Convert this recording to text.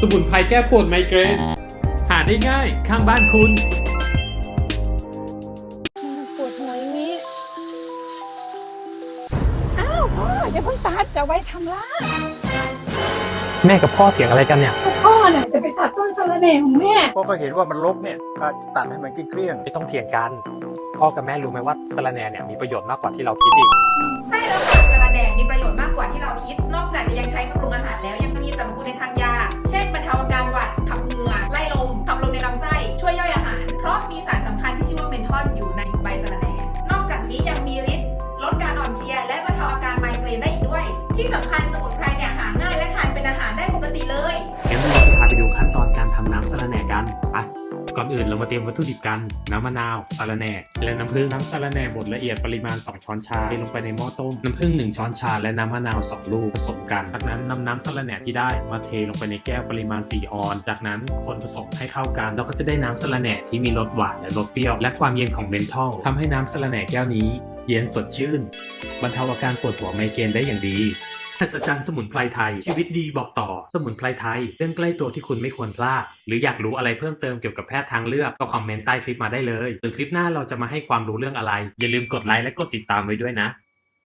สมุนไพรแก้ปวดไมเกรน หาได้ง่ายข้างบ้านคุณ ปวดหัวอย่างนี้ อ้าวพ่ออย่าเพิ่งตัดจะไว้ทำล่าแม่กับพ่อเถียงอะไรกันเนี่ย พ่อเนี่ยจะไปตัดต้นสะระแหน่ของแม่ พ่อก็เห็นว่ามันรกเนี่ยก็ตัดให้มันเกลี้ยงไม่ต้องเถียงกัน พ่อกับแม่รู้ไหมว่าสะระแหน่เนี่ยมีประโยชน์มากกว่าที่เราคิดอีก ใช่แล้วค่ะสะระแหน่มีประโยชน์มาก ที่สำคัญสมุนไพรเนี่ยหาง่ายและทานเป็นอาหารได้ปกติเลย งั้นเราจะพาไปดูขั้นตอนการทำน้ำสะระแหน่กันไปก่อนอื่นเรามาเตรียมวัตถุดิบกัน น้ำมะนาวสะระแหน่ และน้ำผึ้งน้ำสะระแหน่บดละเอียดปริมาณ 2 ช้อนชาเทลงไปในหม้อต้ม น้ำผึ้ง1 ช้อนชา และน้ำมะนาว 2 ลูกผสมกัน จากนั้นนำน้ำสะระแหน่ที่ได้มาเทลงไปในแก้วปริมาณ 4 ออน จากนั้นคนผสมให้เข้ากันเราก็จะได้น้ำสะระแหน่ที่มีรสหวานและรสเปรี้ยว และความเย็นของเมนทอลทำให้น้ำสะระแหน่แก้วนี้ เย็นสดชื่นบรรเทาอาการปวดหัวไมเกรนได้อย่างดีทัศจรรย์สมุนไพรไทย ชีวิตดีบอกต่อ สมุนไพรไทย เรื่องใกล้ตัวที่คุณไม่ควรพลาด หรืออยากรู้อะไรเพิ่มเติมเกี่ยวกับแพทย์ทางเลือก ก็คอมเมนต์ใต้คลิปมาได้เลยส่วนคลิปหน้าเราจะมาให้ความรู้เรื่องอะไร อย่าลืมกดไลค์และกดติดตามไว้ด้วยนะ